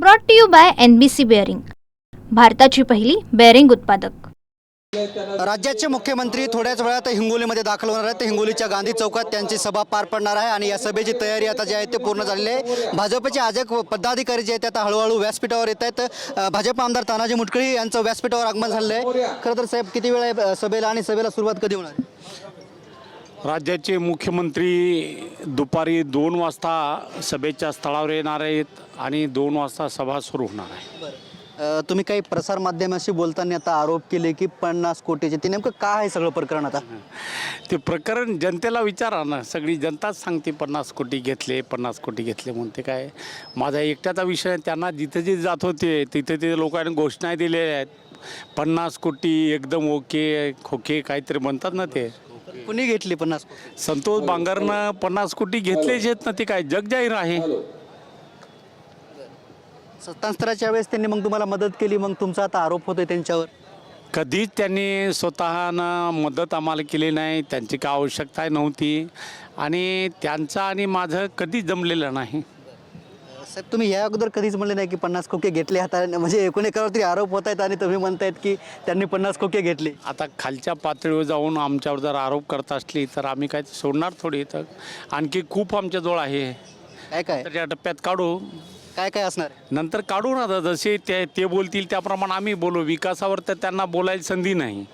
Brought to you by N B C bearing भारताची पहिली bearing उत्पादक. राज्याचे मुख्यमंत्री थोड्याच वेळात हिंगोलीमध्ये दाखल होणार आहेत. हिंगोलीच्या गांधी चौकात त्यांची सभा पार पडणार आहे आणि या सभेची तयारी आता जी आहे ते पूर्ण झालेली आहे. भाजपचे अजक पदाधिकारी जे आहेत ते आता हळूहळू व्यासपीठावर येत आहेत. भाजप आमदार तानाजी मुटकळी यांचं व्यासपीठावर आगमन झालेलं आहे. खरं तर साहेब किती वेळ आहे सभेला आणि सभेला सुरुवात कधी होणार आहे? राज्याचे मुख्यमंत्री दुपारी दोन वाजता सभेच्या स्थळावर येणार आहेत आणि दोन वाजता सभा सुरू होणार आहे. तुम्ही काही प्रसार माध्यमाशी बोलताना आता आरोप केले की पन्नास कोटीचे ते नेमकं काय आहे सगळं प्रकरण आता? ते प्रकरण जनतेला विचारा ना. सगळी जनताच सांगते पन्नास कोटी घेतले पन्नास कोटी घेतले म्हणून ते काय? माझा एकट्याचा विषय. त्यांना जिथे जिथे जात होते तिथे तिथे लोकांनी घोषणा दिलेल्या आहेत. पन्नास कोटी एकदम ओके खोके काहीतरी म्हणतात ना ते. कुणी घेतली पन्नास संतोष बांगरनं पन्नास कोटी घेतलेच आहेत ना ते काय जग जाहीर आहे सत्तांतराच्या वेळेस त्यांनी मग तुम्हाला मदत केली मग तुमचा आता आरोप होतोय त्यांच्यावर? कधीच त्यांनी स्वतःनं मदत आम्हाला केली नाही त्यांची काय आवश्यकता नव्हती. आणि त्यांचं आणि माझं कधीच जमलेलं नाही. साहेब तुम्ही या अगोदर कधीच म्हणले नाही की पन्नास खोके घेतले हाताने म्हणजे एकूण एकावर तरी आरोप होत आहेत आणि तुम्ही म्हणतायत की त्यांनी पन्नास खोके घेतले. आता खालच्या पातळीवर जाऊन आमच्यावर जर आरोप करत असली तर आम्ही काय सोडणार थोडी तर आणखी खूप आमच्याजवळ आहे. काय काय? तर त्या टप्प्यात काढू. काय काय असणार? आहे? नंतर काढू ना आता जसे ते ते बोलतील त्याप्रमाणे आम्ही बोलू. विकासावर तर त्यांना बोलायला संधी नाही.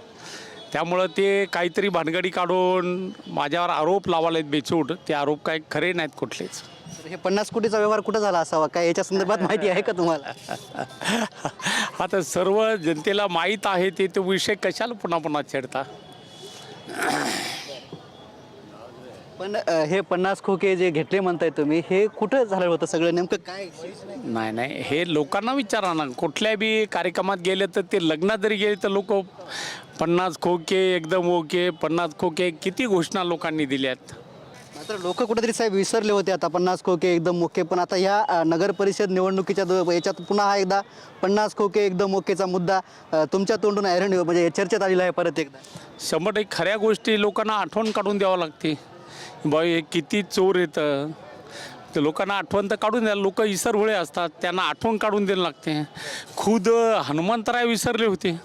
त्यामुळं ते काहीतरी भानगडी काढून माझ्यावर आरोप लावायला बेचूट ते आरोप काय खरे नाहीत कुठलेच. हे पन्नास कोटीचा व्यवहार कुठं झाला असावा? काय याच्या संदर्भात माहिती आहे का तुम्हाला? आता सर्व जनतेला माहीत आहे ते तो विषय कशाला पुन्हा पुन्हा छेडता? पण अ, हे पन्नास खोके जे घेतले म्हणताय तुम्ही हे कुठं झालं होतं सगळं? नेमकं काय नाही? नाही हे लोकांना विचारा ना. कुठल्या बी कार्यक्रमात गेले तर ते लग्नात जरी गेले तर लोक पन्नास खोके एकदम ओके पन्नास खोके किती घोषणा लोकांनी दिल्यात? तर लोक कुठेतरी साहेब विसरले होते आता. पन्नास खोके एकदम ओके पण आता ह्या अ, नगर परिषद निवडणुकीच्या दो- याच्यात पुन्हा हा एकदा पन्नास खोके एकदम ओकेचा मुद्दा अ, तुमच्या तोंडून ऐरण म्हणजे चर्चेत आलेला आहे परत एकदा. शंभर टक्के खऱ्या गोष्टी लोकांना आठवण काढून द्यावं लागते. बाई हे किती चोर येतं. ते लोकांना आठवण तर काढून द्या लोक इसरवळे असतात त्यांना आठवण काढून द्यायला लागते. खुद हनुमंतराय विसरले होते.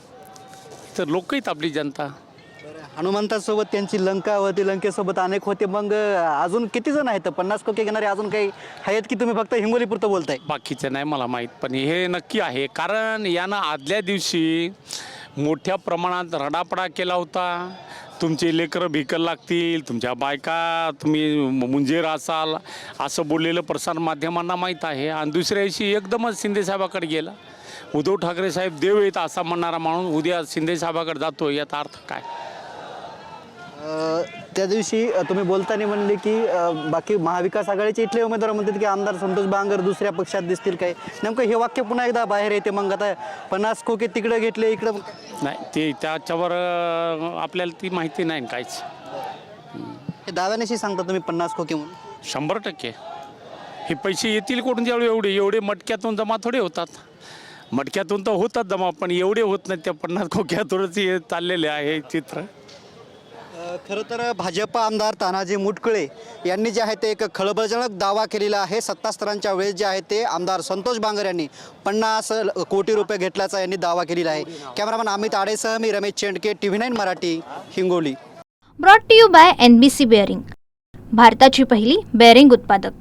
तर लोक आपली जनता. हनुमंतासोबत त्यांची लंका होती लंकेसोबत अनेक होते. मग अजून किती जण आहेत? पन्नास कोके घेणारे अजून काही आहेत की तुम्ही फक्त हिंगोलीपुरतं बोलताय? बाकीचं नाही मला माहीत पण हे नक्की आहे. कारण यानं आदल्या दिवशी मोठ्या प्रमाणात रडापडा केला होता. तुमचे लेकरं भिकल लागतील तुमच्या बायका तुम्ही मुंजेर असाल असं बोललेलं प्रसार माध्यमांना माहीत आहे. आणि दुसऱ्या दिवशी एकदमच शिंदेसाहेबाकडे गेला. उद्धव ठाकरे साहेब देव येत असा म्हणणारा माणूस उद्या शिंदेसाहेबाकडे जातो याचा अर्थ काय? त्या दिवशी तुम्ही बोलताना म्हणले की बाकी महाविकास आघाडीचे इथले उमेदवार म्हणतात की आमदार संतोष बांगर दुसऱ्या पक्षात दिसतील काय? नेमकं हे वाक्य पुन्हा एकदा बाहेर येते मग आता पन्नास खोके तिकडे घेतले इकडं नाही ते त्याच्यावर आपल्याला ती माहिती नाही काहीच. हे दाव्यानेशी सांगता तुम्ही पन्नास खोके म्हणून? शंभर टक्के. हे पैसे येतील कुठून त्यावेळी एवढे एवढे मटक्यातून जमा थोडे होतात. मटक्यातून तर होतात जमा पण एवढे होत नाहीत त्या पन्नास खोक्यातूनच हे चाललेले आहे चित्र. खरं तर भाजप आमदार तानाजी मुटकुळे यांनी जे आहे ते एक खळबळजनक दावा केलेला आहे. सत्तास्तरांच्या वेळेस जे आहे ते आमदार संतोष बांगर यांनी पन्नास कोटी रुपये घेतल्याचा यांनी दावा केलेला आहे. कॅमेरामॅन अमित आडेसह मी Ramesh Chendke T V nine Marathi Hingoli. Brought to you by N B C bearing भारताची पहिली बेअरिंग उत्पादक.